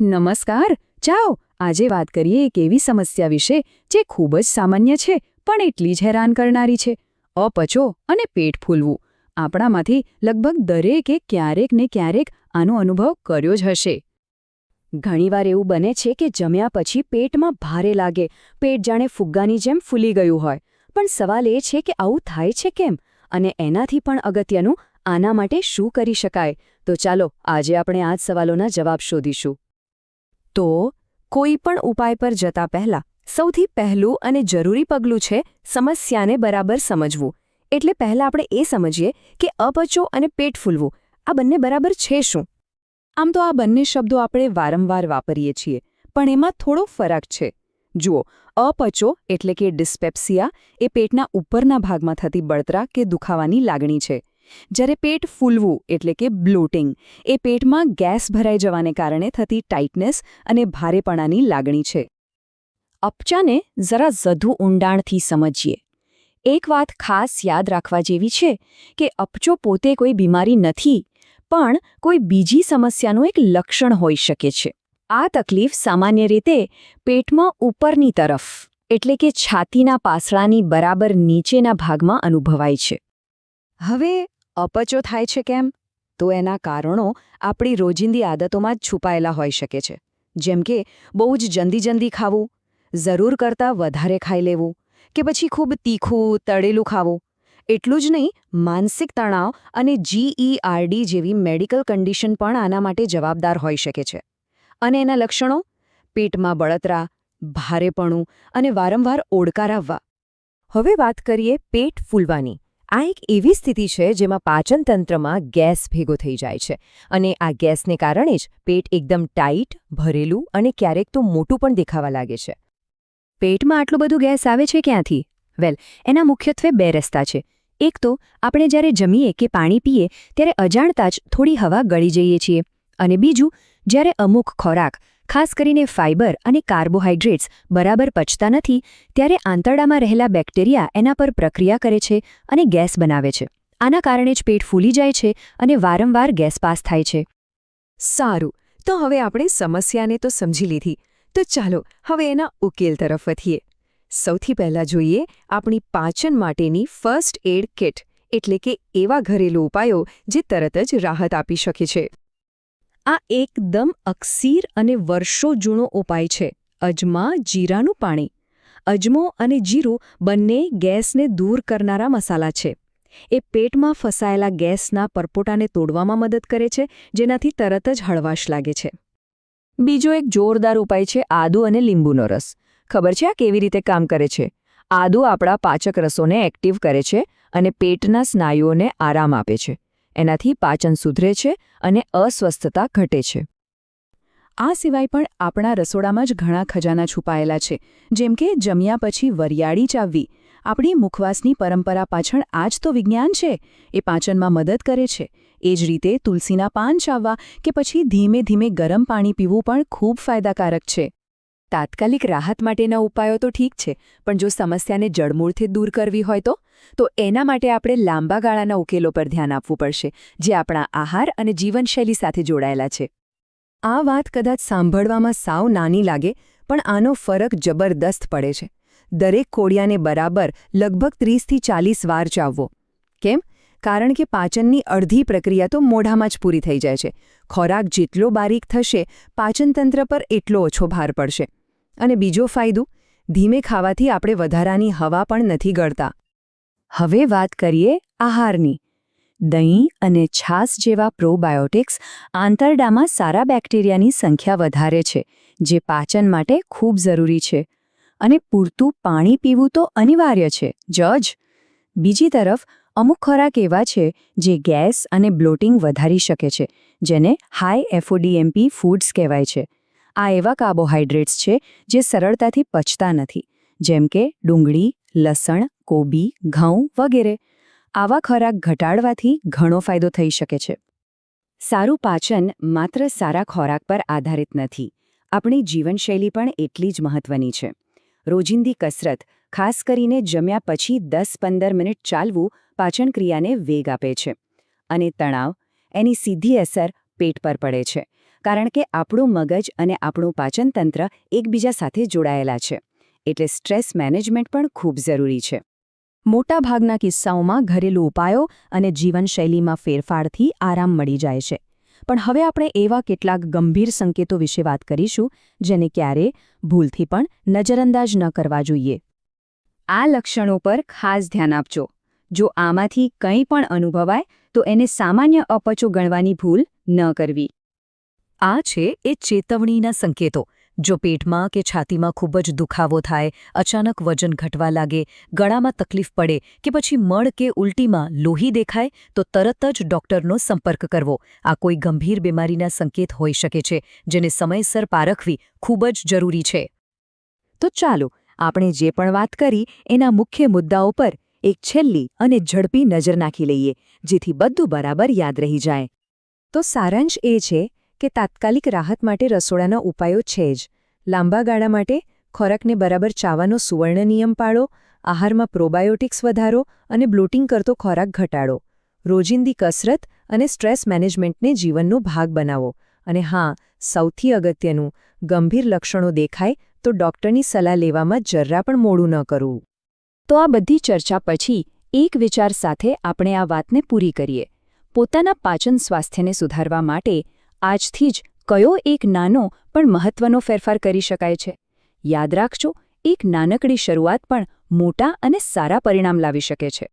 નમસ્કાર, ચાઓ આજે વાત કરીએ એક એવી સમસ્યા વિશે જે ખૂબ જ સામાન્ય છે, પણ એટલી જ હેરાન કરનારી છે. અપચો અને પેટ ફૂલવું. આપણામાંથી લગભગ દરેકે ક્યારેક ને ક્યારેક આનો અનુભવ કર્યો જ હશે. ઘણીવાર એવું બને છે કે જમ્યા પછી પેટમાં ભારે લાગે, પેટ જાણે ફુગ્ગાની જેમ ફૂલી ગયું હોય. પણ સવાલ એ છે કે આવું થાય છે કેમ? અને એનાથી પણ અગત્યનું, આના માટે શું કરી શકાય? તો ચાલો આજે આપણે આ જ સવાલોના જવાબ શોધીશું. તો કોઈ પણ ઉપાય પર જતા પહેલા સૌથી પહેલું અને જરૂરી પગલું છે સમસ્યાને બરાબર સમજવું. એટલે પહેલા આપણે એ સમજીએ કે અપચો અને પેટ ફૂલવું, આ બંને બરાબર છે શું? આમ તો આ બંને શબ્દો આપણે વારંવાર વાપરીએ છીએ, પણ એમાં થોડો ફરક છે. જુઓ, અપચો એટલે કે ડિસ્પેપ્સિયા એ પેટના ઉપરના ભાગમાં થતી બળતરા કે દુખાવાની લાગણી છે. જ્યારે પેટ ફૂલવું એટલે કે બ્લોટિંગ, એ પેટમાં ગેસ ભરાઈ જવાને કારણે થતી ટાઇટનેસ અને ભારેપણાની લાગણી છે. અપચાને જરા ઝધુ ઊંડાણથી સમજીએ. એક વાત ખાસ યાદ રાખવા જેવી છે કે અપચો પોતે કોઈ બીમારી નથી, પણ કોઈ બીજી સમસ્યાનું એક લક્ષણ હોઈ શકે છે. આ તકલીફ સામાન્ય રીતે પેટમાં ઉપરની તરફ, એટલે કે છાતીના પાસળાની બરાબર નીચેના ભાગમાં અનુભવાય છે. હવે અપચો થાય છે કેમ? તો એના કારણો આપણી રોજિંદી આદતોમાં જ છુપાયેલા હોઈ શકે છે. જેમ કે, બહુ જ જલ્દી જલ્દી ખાવું, જરૂર કરતાં વધારે ખાઈ લેવું, કે પછી ખૂબ તીખું, તળેલું ખાવું. એટલું જ નહીં, માનસિક તણાવ અને જીઈઆરડી જેવી મેડિકલ કન્ડિશન પણ આના માટે જવાબદાર હોઈ શકે છે. અને એના લક્ષણો? પેટમાં બળતરા, ભારેપણું અને વારંવાર ઓડકાર આવવા. હવે વાત કરીએ પેટ ફૂલવાની. આ એક એવી સ્થિતિ છે જેમાં પાચનતંત્રમાં ગેસ ભેગો થઈ જાય છે. અને આ ગેસને કારણે જ પેટ એકદમ ટાઈટ, ભરેલું અને ક્યારેક તો મોટું પણ દેખાવા લાગે છે. પેટમાં આટલું બધું ગેસ આવે છે ક્યાંથી? વેલ, એના મુખ્યત્વે બે રસ્તા છે. એક તો, આપણે જ્યારે જમીએ કે પાણી પીએ, ત્યારે અજાણતા જ થોડી હવા ગળી જઈએ છીએ. અને બીજું, જ્યારે અમુક ખોરાક ખાસ કરીને ફાઇબર અને કાર્બોહાઈડ્રેટ્સ બરાબર પચતા નથી, ત્યારે આંતરડામાં રહેલા બેક્ટેરિયા એના પર પ્રક્રિયા કરે છે અને ગેસ બનાવે છે. આના કારણે જ પેટ ફૂલી જાય છે અને વારંવાર ગેસ પાસ થાય છે. સારું, તો હવે આપણે સમસ્યાને તો સમજી લીધી. તો ચાલો, હવે એના ઉકેલ તરફ વધીએ. સૌથી પહેલાં જોઈએ આપણી પાચન માટેની ફર્સ્ટ એડ કિટ, એટલે કે એવા ઘરેલું ઉપાયો જે તરત જ રાહત આપી શકે છે. આ એકદમ અક્સીર અને વર્ષો જૂનો ઉપાય છે. અજમા, જીરાનું પાણી. અજમો અને જીરું બંને ગેસને દૂર કરનારા મસાલા છે. એ પેટમાં ફસાયેલા ગેસના પરપોટાને તોડવામાં મદદ કરે છે, જેનાથી તરત જ હળવાશ લાગે છે. બીજો એક જોરદાર ઉપાય છે આદુ અને લીંબુનો રસ. ખબર છે આ કેવી રીતે કામ કરે છે? આદુ આપણા પાચક રસોને એક્ટિવ કરે છે અને પેટના સ્નાયુઓને આરામ આપે છે. એનાથી પાચન સુધરે છે અને અસ્વસ્થતા ઘટે છે. આ સિવાય પણ આપણા રસોડામાં જ ઘણા ખજાના છુપાયેલા છે, જેમ કે જમ્યા પછી વરિયાળી ચાવવી. આપણી મુખવાસની પરંપરા પાછળ આ જ તો વિજ્ઞાન છે. એ પાચનમાં મદદ કરે છે. એ જ રીતે તુલસીના પાન ચાવવા કે પછી ધીમે ધીમે ગરમ પાણી પીવું પણ ખૂબ ફાયદાકારક છે. તાત્કાલિક રાહત માટેના ઉપાયો તો ઠીક છે, પણ જો સમસ્યાને જડમૂળથી દૂર કરવી હોય તો તો એના માટે આપણે લાંબા ગાળાના ઉકેલો પર ધ્યાન આપવું પડશે, જે આપણા આહાર અને જીવનશૈલી સાથે જોડાયેલા છે. આ વાત કદાચ સાંભળવામાં સાવ નાની લાગે, પણ આનો ફરક જબરદસ્ત પડે છે. દરેક કોડિયાને બરાબર લગભગ ત્રીસથી ચાલીસ વાર ચાવવો. કેમ? કારણ કે પાચનની અડધી પ્રક્રિયા તો મોઢામાં જ પૂરી થઈ જાય છે. ખોરાક જેટલો બારીક થશે, પાચનતંત્ર પર એટલો ઓછો ભાર પડશે. અને બીજો ફાયદો, ધીમે ખાવાથી આપણે વધારાની હવા પણ નથી ગળતા. હવે વાત કરીએ આહારની. દહીં અને છાસ જેવા પ્રોબાયોટિક્સ આંતરડામાં સારા બેક્ટેરિયાની સંખ્યા વધારે છે, જે પાચન માટે ખૂબ જરૂરી છે. અને પૂરતું પાણી પીવું તો અનિવાર્ય છે, જજ. બીજી તરફ, અમુક ખોરાક એવા છે, જે ગેસ અને બ્લોટિંગ વધારી શકે છે, જેને હાઈ એફઓડીએમપી ફૂડ્સ કહેવાય છે. આ એવા કાર્બોહાઈડ્રેટ્સ છે જે સરળતાથી પચતા નથી, જેમ કે ડુંગળી, લસણ, કોબી, ઘઉં વગેરે. આવા ખોરાક ઘટાડવાથી ઘણો ફાયદો થઈ શકે છે. સારું પાચન માત્ર સારા ખોરાક પર આધારિત નથી. આપણી જીવનશૈલી પણ એટલી જ મહત્વની છે. રોજિંદી કસરત, ખાસ કરીને જમ્યા પછી દસ પંદર મિનિટ ચાલવું, પાચનક્રિયાને વેગ આપે છે. અને તણાવ, એની સીધી અસર પેટ પર પડે છે. કારણ કે આપણું મગજ અને આપણું પાચનતંત્ર એકબીજા સાથે જોડાયેલા છે. એટલે સ્ટ્રેસ મેનેજમેન્ટ પણ ખૂબ જરૂરી છે. મોટાભાગના કિસ્સાઓમાં ઘરેલું ઉપાયો અને જીવનશૈલીમાં ફેરફારથી આરામ મળી જાય છે. પણ હવે આપણે એવા કેટલાક ગંભીર સંકેતો વિશે વાત કરીશું, જેને ક્યારે ભૂલથી પણ નજરઅંદાજ ન કરવા જોઈએ. આ લક્ષણો પર ખાસ ધ્યાન આપજો. જો આમાંથી કંઈ પણ અનુભવાય, તો એને સામાન્ય અપચો ગણવાની ભૂલ ન કરવી. આ છે એ ચેતવણીના સંકેતો. જો પેટમાં કે છાતીમાં ખૂબ જ દુખાવો થાય, અચાનક વજન ઘટવા લાગે, ગળામાં તકલીફ પડે કે પછી મળ કે ઉલટીમાં લોહી દેખાય, તો તરત જ ડોક્ટરનો સંપર્ક કરવો. આ કોઈ ગંભીર બીમારીના સંકેત હોઈ શકે છે, જેને સમયસર પારખવી ખૂબ જ જરૂરી છે. તો ચાલો, આપણે જે પણ વાત કરી, એના મુખ્ય મુદ્દાઓ પર એક છેલ્લી અને ઝડપી નજર નાખી લઈએ, જેથી બધું બરાબર યાદ રહી જાય. તો સારાંશ એ છે કે તાત્કાલિક રાહત માટે રસોડાના ઉપાયો છે જ. લાંબા ગાળા માટે ખોરાકને બરાબર ચાવાનો સુવર્ણ નિયમ પાળો, આહારમાં પ્રોબાયોટિક્સ વધારો અને બ્લોટિંગ કરતો ખોરાક ઘટાડો. રોજિંદી કસરત અને સ્ટ્રેસ મેનેજમેન્ટને જીવનનો ભાગ બનાવો. અને હા, સૌથી અગત્યનું, ગંભીર લક્ષણો દેખાય તો ડોક્ટરની સલાહ લેવામાં જરા પણ મોડું ન કરવું તો આ બધી ચર્ચા પછી એક વિચાર સાથે આપણે આ વાતને પૂરી કરીએ. પોતાના પાચન સ્વાસ્થ્યને સુધારવા માટે આજથી જ કયો એક નાનો પણ મહત્વનો ફેરફાર કરી શકાય છે. યાદ રાખજો, એક નાનકડી શરૂઆત પણ મોટા અને સારા પરિણામ લાવી શકે છે.